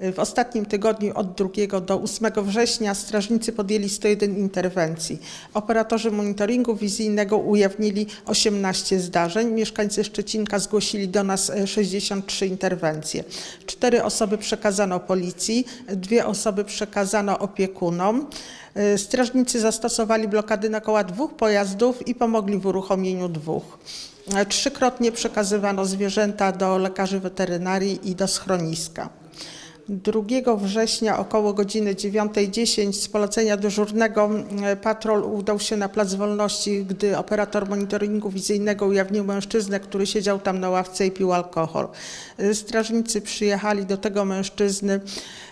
W ostatnim tygodniu od 2 do 8 września strażnicy podjęli 101 interwencji. Operatorzy monitoringu wizyjnego ujawnili 18 zdarzeń. Mieszkańcy Szczecinka zgłosili do nas e, 63 interwencje. Cztery osoby przekazano policji, dwie osoby przekazano opiekunom. E, Strażnicy zastosowali blokady na koła dwóch pojazdów i pomogli w uruchomieniu dwóch. E, Trzykrotnie przekazywano zwierzęta do lekarzy weterynarii i do schroniska. 2 września około godziny 9.10 z polecenia dyżurnego patrol udał się na Plac Wolności, gdy operator monitoringu wizyjnego ujawnił mężczyznę, który siedział tam na ławce i pił alkohol. E, Strażnicy przyjechali do tego mężczyzny,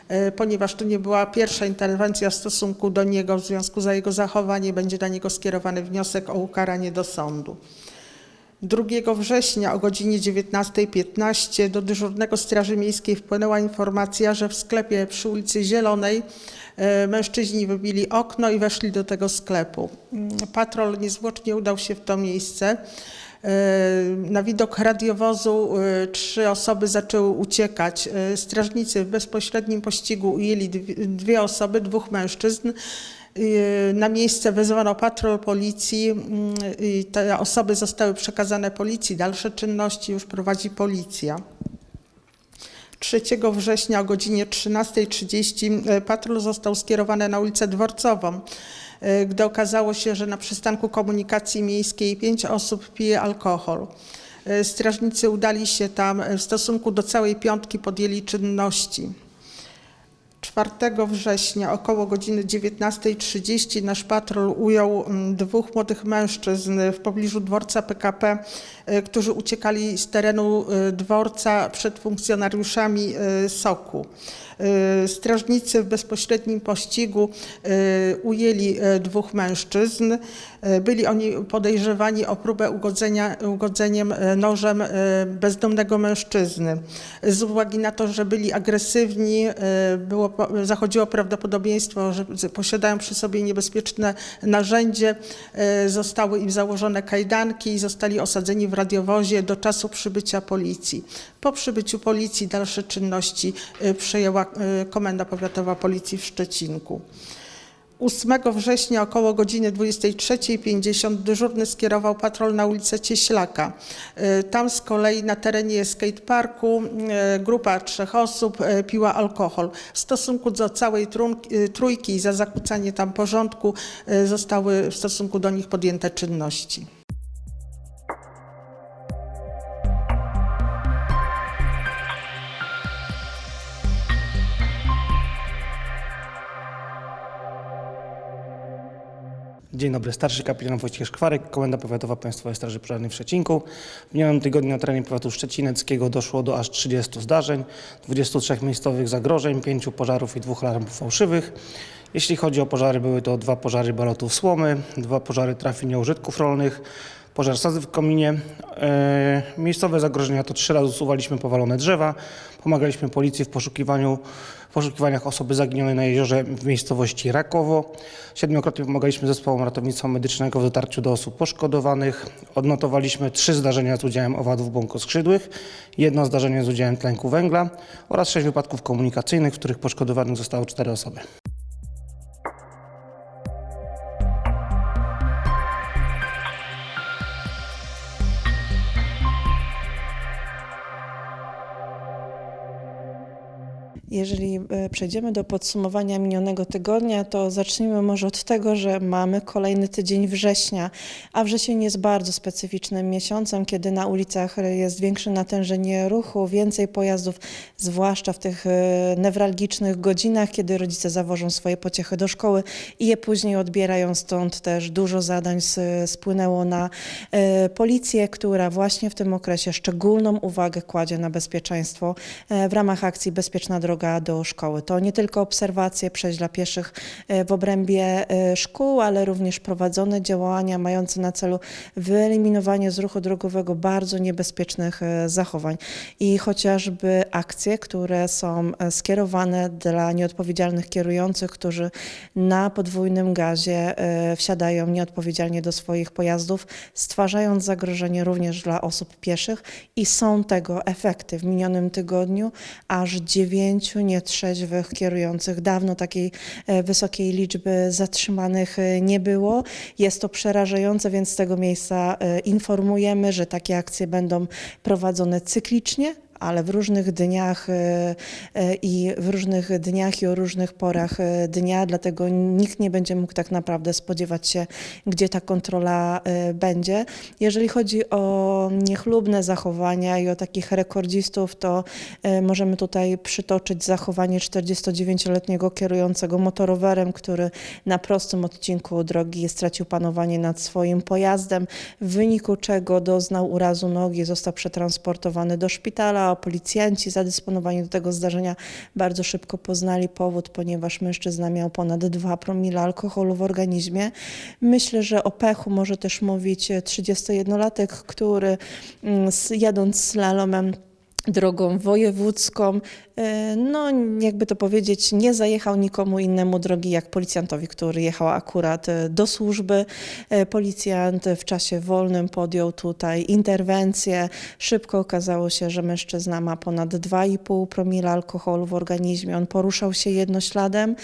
e, ponieważ to nie była pierwsza interwencja w stosunku do niego, w związku za jego zachowanie będzie na niego skierowany wniosek o ukaranie do sądu. 2 września o godzinie 19.15 do dyżurnego Straży Miejskiej wpłynęła informacja, że w sklepie przy ulicy Zielonej e, mężczyźni wybili okno i weszli do tego sklepu. Mm, Patrol niezwłocznie udał się w to miejsce. E, Na widok radiowozu e, trzy osoby zaczęły uciekać. Strażnicy w bezpośrednim pościgu ujęli dwie osoby, dwóch mężczyzn. Y, Na miejsce wezwano patrol policji mm, i te osoby zostały przekazane policji. Dalsze czynności już prowadzi policja. 3 września o godzinie 13.30 e, patrol został skierowany na ulicę Dworcową, gdy okazało się, że na przystanku komunikacji miejskiej pięć osób pije alkohol. Strażnicy udali się tam, w stosunku do całej piątki podjęli czynności. 4 września około godziny 19.30 nasz patrol ujął mm, dwóch młodych mężczyzn w pobliżu dworca PKP, e, którzy uciekali z terenu e, dworca przed funkcjonariuszami e, SOK-u. E, Strażnicy w bezpośrednim pościgu e, ujęli e, dwóch mężczyzn. Byli oni podejrzewani o próbę ugodzenia, ugodzeniem nożem bezdomnego mężczyzny. Z uwagi na to, że byli agresywni, było, zachodziło prawdopodobieństwo, że posiadają przy sobie niebezpieczne narzędzie. Zostały im założone kajdanki i zostali osadzeni w radiowozie do czasu przybycia policji. Po przybyciu policji dalsze czynności przejęła e, Komenda Powiatowa Policji w Szczecinku. 8 września około godziny 23.50 dyżurny skierował patrol na ulicę Cieślaka. E, Tam z kolei na terenie skateparku e, grupa trzech osób piła alkohol. W stosunku do całej trójki za zakłócanie tam porządku zostały w stosunku do nich podjęte czynności. Dzień dobry, starszy kapitan Wojciech Szkwarek, Komenda Powiatowa Państwowej Straży Pożarnej w Szczecinku. W minionym tygodniu na terenie powiatu szczecineckiego doszło do aż 30 zdarzeń, 23 miejscowych zagrożeń, 5 pożarów i dwóch alarmów fałszywych. Jeśli chodzi o pożary, były to dwa pożary balotów słomy, dwa pożary trafień nieużytków rolnych, pożar sadzy w kominie. E, miejscowe zagrożenia to trzy razy usuwaliśmy powalone drzewa, pomagaliśmy policji w poszukiwaniu, w poszukiwaniach osoby zaginionej na jeziorze w miejscowości Rakowo. Siedmiokrotnie pomagaliśmy zespołom ratownictwa medycznego w dotarciu do osób poszkodowanych. Odnotowaliśmy trzy zdarzenia z udziałem owadów błąkoskrzydłych, jedno zdarzenie z udziałem tlenku węgla oraz sześć wypadków komunikacyjnych, w których poszkodowanych zostały cztery osoby. Jeżeli e, przejdziemy do podsumowania minionego tygodnia, to zacznijmy może od tego, że mamy kolejny tydzień września, a wrzesień jest bardzo specyficznym miesiącem, kiedy na ulicach jest większe natężenie ruchu, więcej pojazdów, zwłaszcza w tych e, newralgicznych godzinach, kiedy rodzice zawożą swoje pociechy do szkoły i je później odbierają. Stąd też dużo zadań spłynęło na e, policję, która właśnie w tym okresie szczególną uwagę kładzie na bezpieczeństwo w ramach akcji Bezpieczna droga do szkoły. To nie tylko obserwacje przejść dla pieszych e, w obrębie e, szkół, ale również prowadzone działania mające na celu wyeliminowanie z ruchu drogowego bardzo niebezpiecznych e, zachowań. I chociażby akcje, które są skierowane dla nieodpowiedzialnych kierujących, którzy na podwójnym gazie wsiadają nieodpowiedzialnie do swoich pojazdów, stwarzając zagrożenie również dla osób pieszych i są tego efekty. W minionym tygodniu aż dziewięciu pięciu nietrzeźwych kierujących. Dawno takiej e, wysokiej liczby zatrzymanych e, nie było. Jest to przerażające, więc z tego miejsca e, informujemy, że takie akcje będą prowadzone cyklicznie ale w różnych dniach e, e, i w różnych dniach i o różnych porach e, dnia, dlatego nikt nie będzie mógł tak naprawdę spodziewać się, gdzie ta kontrola będzie. Jeżeli chodzi o niechlubne zachowania i o takich rekordzistów, to możemy tutaj przytoczyć zachowanie 49-letniego kierującego motorowerem, który na prostym odcinku drogi stracił panowanie nad swoim pojazdem, w wyniku czego doznał urazu nogi, został przetransportowany do szpitala, policjanci zadysponowani do tego zdarzenia bardzo szybko poznali powód, ponieważ mężczyzna miał ponad 2 promile alkoholu w organizmie. Myślę, że o pechu może też mówić 31-latek, który mm, jadąc slalomem drogą wojewódzką, e, no jakby to powiedzieć, nie zajechał nikomu innemu drogi jak policjantowi, który jechał akurat e, do służby. E, Policjant w czasie wolnym podjął tutaj interwencję. Szybko okazało się, że mężczyzna ma ponad 2,5 promila alkoholu w organizmie. On poruszał się jednośladem,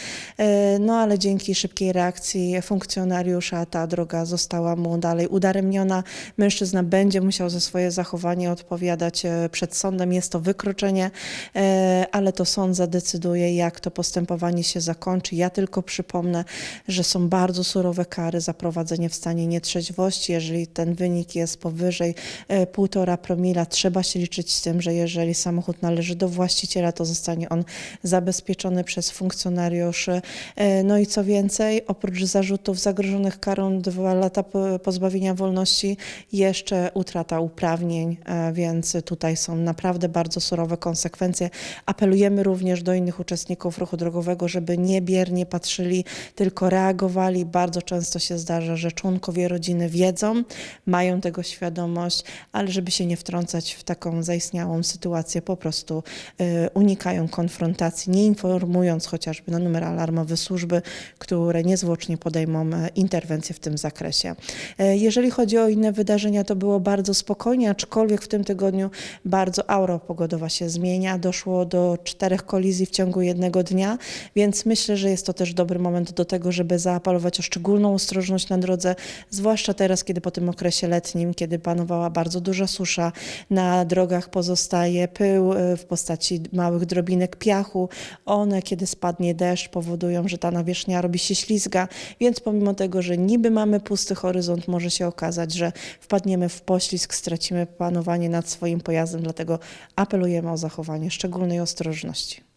no ale dzięki szybkiej reakcji funkcjonariusza ta droga została mu dalej udaremniona. Mężczyzna będzie musiał za swoje zachowanie odpowiadać przed sądem. Jest to wykroczenie, e, ale to sąd zadecyduje, jak to postępowanie się zakończy. Ja tylko przypomnę, że są bardzo surowe kary za prowadzenie w stanie nietrzeźwości. Jeżeli ten wynik jest powyżej e, 1,5 promila, trzeba się liczyć z tym, że jeżeli samochód należy do właściciela, to zostanie on zabezpieczony przez funkcjonariuszy. E, No i co więcej, oprócz zarzutów zagrożonych karą dwa lata po- pozbawienia wolności, jeszcze utrata uprawnień, e, więc tutaj są naprawdę bardzo surowe konsekwencje. Apelujemy również do innych uczestników ruchu drogowego, żeby nie biernie patrzyli, tylko reagowali. Bardzo często się zdarza, że członkowie rodziny wiedzą, mają tego świadomość, ale żeby się nie wtrącać w taką zaistniałą sytuację, po prostu e, unikają konfrontacji, nie informując chociażby na numer alarmowy służby, które niezwłocznie podejmą e, interwencję w tym zakresie. E, Jeżeli chodzi o inne wydarzenia, to było bardzo spokojnie, aczkolwiek w tym tygodniu bardzo aura pogodowa się zmienia. Doszło do czterech kolizji w ciągu jednego dnia, więc myślę, że jest to też dobry moment do tego, żeby zaapelować o szczególną ostrożność na drodze, zwłaszcza teraz, kiedy po tym okresie letnim, kiedy panowała bardzo duża susza, na drogach pozostaje pył e, w postaci małych drobinek piachu. One, kiedy spadnie deszcz, powodują, że ta nawierzchnia robi się ślizga, więc pomimo tego, że niby mamy pusty horyzont, może się okazać, że wpadniemy w poślizg, stracimy panowanie nad swoim pojazdem, dlatego apelujemy o zachowanie szczególnej ostrożności.